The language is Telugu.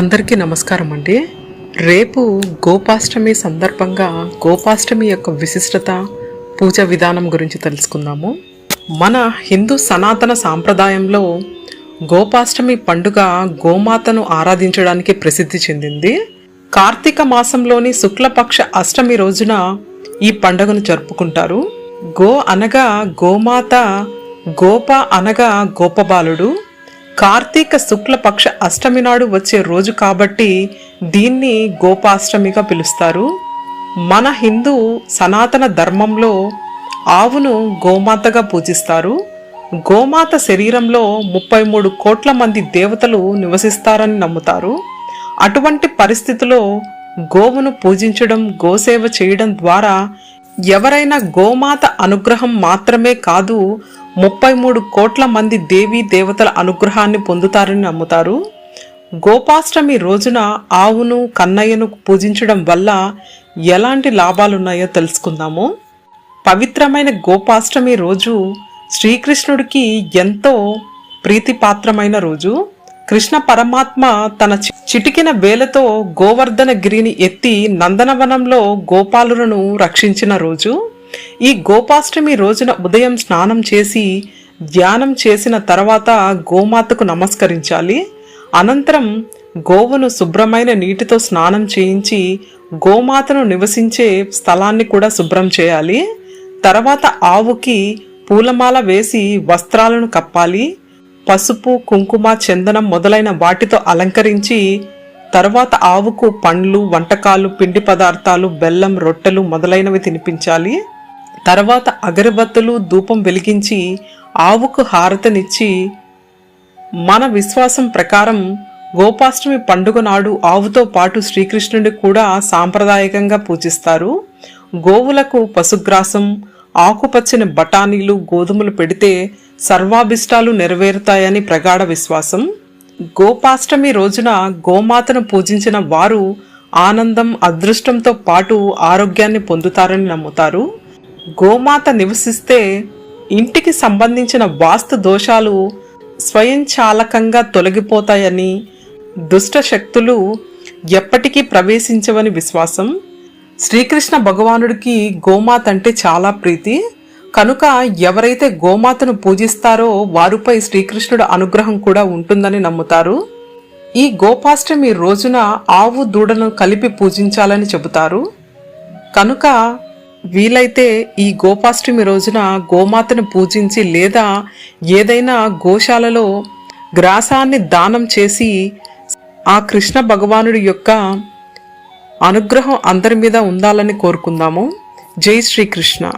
అందరికీ నమస్కారం అండి. రేపు గోపాష్టమి సందర్భంగా గోపాష్టమి యొక్క విశిష్టత పూజ విధానం గురించి తెలుసుకుందాము. మన హిందూ సనాతన సాంప్రదాయంలో గోపాష్టమి పండుగ గోమాతను ఆరాధించడానికి ప్రసిద్ధి చెందింది. కార్తీక మాసంలోని శుక్లపక్ష అష్టమి రోజున ఈ పండుగను జరుపుకుంటారు. గో అనగా గోమాత గోప అనగా గోపబాలుడు. కార్తీక శుక్లపక్ష అష్టమి నాడు వచ్చే రోజు కాబట్టి దీన్ని గోపాష్టమిగా పిలుస్తారు. మన హిందూ సనాతన ధర్మంలో ఆవును గోమాతగా పూజిస్తారు. గోమాత శరీరంలో ముప్పై మూడు కోట్ల మంది దేవతలు నివసిస్తారని నమ్ముతారు. అటువంటి పరిస్థితిలో గోవును పూజించడం గోసేవ చేయడం ద్వారా ఎవరైనా గోమాత అనుగ్రహం మాత్రమే కాదు ముప్పై మూడు కోట్ల మంది దేవీ దేవతల అనుగ్రహాన్ని పొందుతారని నమ్ముతారు. గోపాష్టమి రోజున ఆవును కన్నయ్యను పూజించడం వల్ల ఎలాంటి లాభాలున్నాయో తెలుసుకుందాము. పవిత్రమైన గోపాష్టమి రోజు శ్రీకృష్ణుడికి ఎంతో ప్రీతిపాత్రమైన రోజు. కృష్ణ పరమాత్మ తన చి- చిటికిన వేలతో గోవర్ధన గిరిని ఎత్తి నందనవనంలో గోపాలులను రక్షించిన రోజు. ఈ గోపాష్టమి రోజున ఉదయం స్నానం చేసి ధ్యానం చేసిన తర్వాత గోమాతకు నమస్కరించాలి. అనంతరం గోవును శుభ్రమైన నీటితో స్నానం చేయించి గోమాతను నివసించే స్థలాన్ని కూడా శుభ్రం చేయాలి. తర్వాత ఆవుకి పూలమాల వేసి వస్త్రాలను కప్పాలి. పసుపు కుంకుమ చందనం మొదలైన వాటితో అలంకరించి తర్వాత ఆవుకు పండ్లు వంటకాలు పిండి పదార్థాలు బెల్లం రొట్టెలు మొదలైనవి తినిపించాలి. తర్వాత అగరబత్తులు ధూపం వెలిగించి ఆవుకు హారతనిచ్చి మన విశ్వాసం ప్రకారం గోపాష్టమి పండుగ నాడు ఆవుతో పాటు శ్రీకృష్ణుడి కూడా సాంప్రదాయకంగా పూజిస్తారు. గోవులకు పశుగ్రాసం ఆకుపచ్చని బఠానీలు గోధుమలు పెడితే సర్వాభిష్టాలు నెరవేరుతాయని ప్రగాఢ విశ్వాసం. గోపాష్టమి రోజున గోమాతను పూజించిన వారు ఆనందం అదృష్టంతో పాటు ఆరోగ్యాన్ని పొందుతారని నమ్ముతారు. గోమాత నివసిస్తే ఇంటికి సంబంధించిన వాస్తు దోషాలు స్వయంచాలకంగా తొలగిపోతాయని దుష్ట శక్తులు ఎప్పటికీ ప్రవేశించవని విశ్వాసం. శ్రీకృష్ణ భగవానుడికి గోమాత అంటే చాలా ప్రీతి. కనుక ఎవరైతే గోమాతను పూజిస్తారో వారిపై శ్రీకృష్ణుడు అనుగ్రహం కూడా ఉంటుందని నమ్ముతారు. ఈ గోపాష్టమి రోజున ఆవు దూడను కలిపి పూజించాలని చెబుతారు. కనుక వీలైతే ఈ గోపాష్టమి రోజున గోమాతను పూజించి లేదా ఏదైనా గోశాలలో గ్రాసాన్ని దానం చేసి ఆ కృష్ణ భగవానుడి యొక్క అనుగ్రహం అందరి మీద ఉండాలని కోరుకుందాము. జై శ్రీకృష్ణ.